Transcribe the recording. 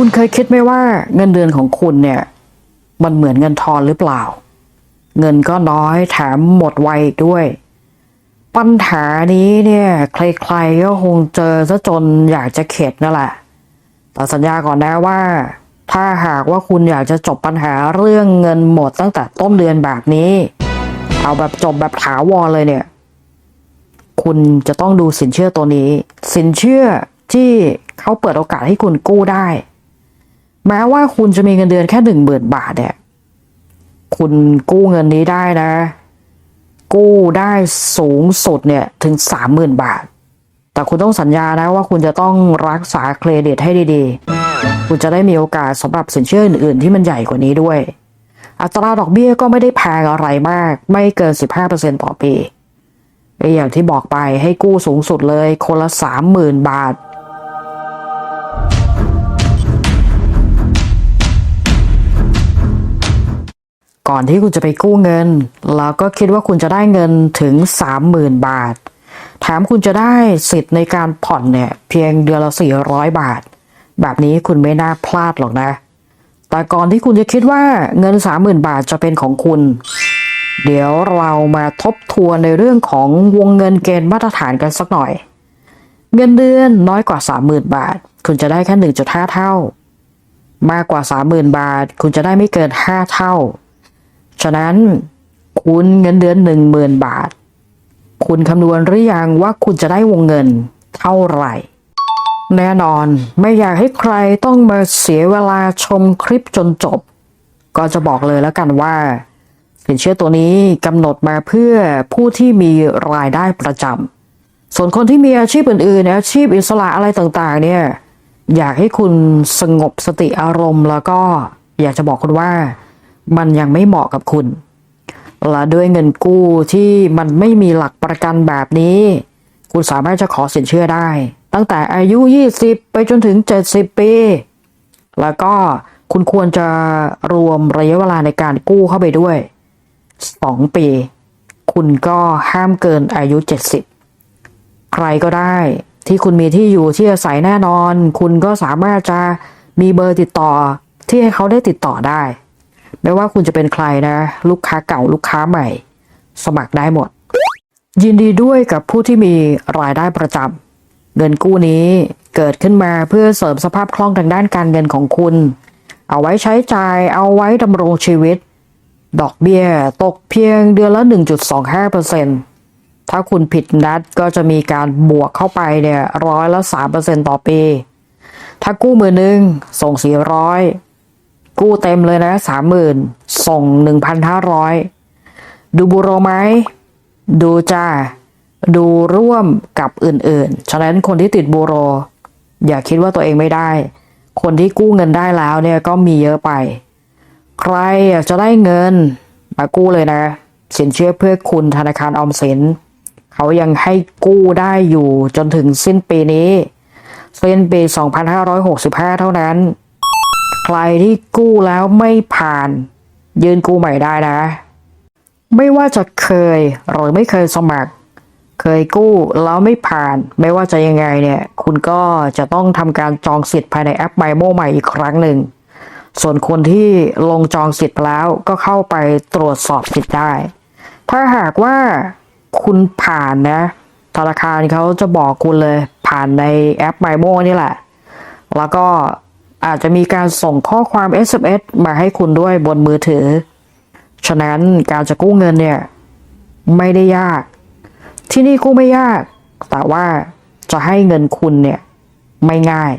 คุณเคยคิดไหมว่าเงินเดือนของคุณเนี่ย มันเหมือนเงินทอนหรือเปล่า เงินก็น้อยแถมหมดไวด้วย ปัญหานี้เนี่ย ใครๆก็คงเจอซะจนอยากจะเข็ดนั่นแหละแต่สัญญาก่อนนะว่า ถ้าหากว่าคุณอยากจะจบปัญหาเรื่องเงินหมดตั้งแต่ต้นเดือนแบบนี้ เอาแบบจบแบบถาวรเลยเนี่ย คุณจะต้องดูสินเชื่อตัวนี้ สินเชื่อที่เขาเปิดโอกาสให้คุณกู้ได้ แม้ว่าคุณจะมีเงินเดือนแค่หนึ่งหมื่นบาทเนี่ย คุณกู้เงินนี้ได้นะ กู้ได้สูงสุดเนี่ยถึงสามหมื่นบาท แต่คุณต้องสัญญานะว่าคุณจะต้องรักษาเครดิตให้ดีๆ คุณจะได้มีโอกาสสำหรับสินเชื่ออื่นๆ ที่มันใหญ่กว่านี้ด้วย อัตราดอกเบี้ยก็ไม่ได้แพงอะไรมาก ไม่เกิน 15%ต่อปีอย่างที่บอกไปให้กู้สูงสุดเลยคนละ 30,000 บาท ก่อนที่คุณจะไปกู้เงิน แล้วก็คิดว่าคุณจะได้เงินถึง 30,000 บาท แถมคุณจะได้สิทธิ์ในการผ่อนเนี่ยเพียงเดือนละ 400 บาท แบบนี้คุณไม่น่าพลาดหรอกนะ แต่ก่อนที่คุณจะคิดว่าเงิน 30,000 บาทจะเป็นของคุณ เดี๋ยวเรามาทบทวนในเรื่องของวงเงินเกณฑ์มาตรฐานกันสักหน่อย เงินเดือนน้อยกว่า 30,000 บาท คุณจะได้แค่ 1.5 เท่า มากกว่า 30,000 บาท คุณจะได้ไม่เกิน 5 เท่า ฉะนั้นคุณเงินเดือน10,000บาท คุณคำนวณหรือยังว่าคุณจะได้วงเงินเท่าไหร่ แน่นอนไม่อยากให้ใครต้องมาเสียเวลาชมคลิปจนจบ ก็จะบอกเลยแล้วกันว่า สินเชื่อตัวนี้กำหนดมาเพื่อผู้ที่มีรายได้ประจำส่วนคนที่มีอาชีพอื่นๆอาชีพอิสระอะไรต่างๆ เนี่ยอยากให้คุณสงบสติอารมณ์แล้วก็อยากจะบอกคุณว่า มันยังไม่เหมาะกับคุณ และด้วยเงินกู้ที่มันไม่มีหลักประกันแบบนี้ คุณสามารถจะขอสินเชื่อได้ ตั้งแต่อายุ 20 ไปจนถึง 70 ปี แล้วก็คุณควรจะรวมระยะเวลาในการกู้เข้าไปด้วย 2 ปี คุณก็ห้ามเกินอายุ 70 ใครก็ได้ที่คุณมีที่อยู่ที่อาศัยแน่นอน คุณก็สามารถจะมีเบอร์ติดต่อที่ให้เขาได้ติดต่อได้ ไม่ว่าคุณจะเป็นใครนะ ลูกค้าเก่าลูกค้าใหม่ สมัครได้หมด ยินดีด้วยกับผู้ที่มีรายได้ประจำเงินกู้นี้เกิดขึ้นมาเพื่อเสริมสภาพคล่องทางด้านการเงินของคุณ เอาไว้ใช้จ่ายเอาไว้ดำรงชีวิต ดอกเบี้ยตกเพียงเดือนละ 1.25%ถ้าคุณผิดนัดก็จะมีการบวกเข้าไปเนี่ยร้อยละ3%ต่อปี ถ้ากู้มือหนึ่งส่ง400 กู้เต็มเลยนะสามหมื่นส่งหนึ่งพันห้าร้อยดูบูโรไหมดูจ้าดูร่วมกับอื่นๆ ฉะนั้นคนที่ติดบูโร อย่าคิดว่าตัวเองไม่ได้ คนที่กู้เงินได้แล้วเนี่ยก็มีเยอะไป ใครอยากจะได้เงินมากู้เลยนะ สินเชื่อเพื่อคุณธนาคารออมสิน เขายังให้กู้ได้อยู่จนถึงสิ้นปีนี้ สิ้นปี 2565 เท่านั้น ใครที่กู้แล้วไม่ผ่าน ยืนกู้ใหม่ได้นะ ไม่ว่าจะเคยหรือไม่เคยสมัคร เคยกู้แล้วไม่ผ่าน ไม่ว่าจะยังไงเนี่ย คุณก็จะต้องทำการจองสิทธิ์ภายในแอป m ม m o ใหม่อีกครั้งหนึ่ง ส่วนคนที่ลงจองสิทธิ์แล้วก็เข้าไปตรวจสอบสิทธิ์ได้ ถ้าหากว่าคุณผ่านนะ ธนาคารเขาจะบอกคุณเลยผ่านในแอป m ม m o นี่แหละ แล้วก็ อาจจะมีการส่งข้อความ SMS มาให้คุณด้วยบนมือถือ ฉะนั้นการจะกู้เงินเนี่ย ไม่ได้ยาก ที่นี่กู้ไม่ยาก แต่ว่าจะให้เงินคุณเนี่ย ไม่ง่าย